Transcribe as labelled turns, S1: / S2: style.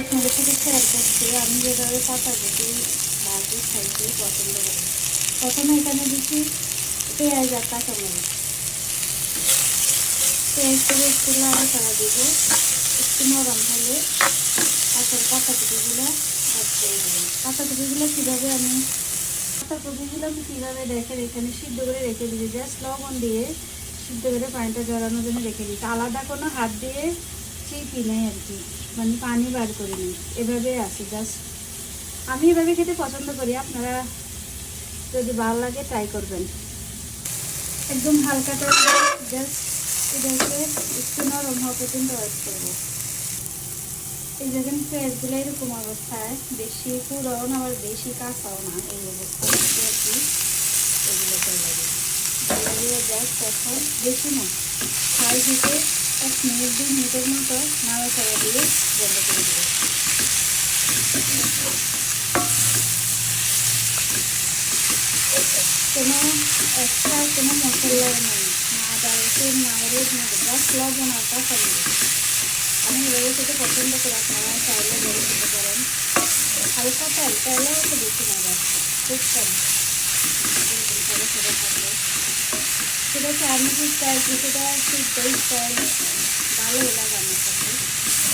S1: আপনাদের সাথে শেয়ার করছি। আমি যেভাবে পাতাকপি ভাজি খাইতে পছন্দ করি। প্রথমে এখানে দিচ্ছি পেঁয়াজ আর কাঁচামরিচ। পেঁয়াজটাকে একটু লাল করা দিব। একটু নরম হলে তারপর পাতাকপিগুলো অ্যাড করে দেবো। পাতাকপিগুলো কীভাবে আমি পাতাকপিগুলো আমি কীভাবে রেখে এখানে সিদ্ধ করে রেখে দিই জাস্ট লবণ দিয়ে সিদ্ধ করে পানিটা জড়ানোর জন্য রেখে দিই আলাদা কোনো হাত দিয়ে চিপি নেই আর কি। মানে পানি বার করে নিই। এভাবে আসি জাস্ট আমি এভাবে খেতে পছন্দ করি, আপনারা যদি ভালো লাগে ট্রাই করবেন। একদম হালকা জাস্ট এটাকে একটু নরম হওয়া পর্যন্ত ওয়েট করব। এই দেখেন পেঁয়াজগুলো এরকম অবস্থায়, বেশি পুরোও না, আবার বেশি কাঁচাও না, এই অবস্থা আর কি এগুলো এখন। বেশি না হিটে এক মিনিট, দুই মিনিটের মতো নাড়াচাড়া দিয়ে বন্ধ করে দেবো কোনো এক্সট্রা কোনো মশলা নেই না আদা রসুন না হলুদ না জাস্ট লবণ আর কাঁচা আমি এভাবে খেতে পছন্দ করি আপনারা চাইলে বেড়ে খেতে পারেন হালকা তেল তেলেও তো বেশি না খুব কম সেটা সেটা চাইনিজ স্টাইল কিছুটা সিদ্ধ স্টাইল I don't.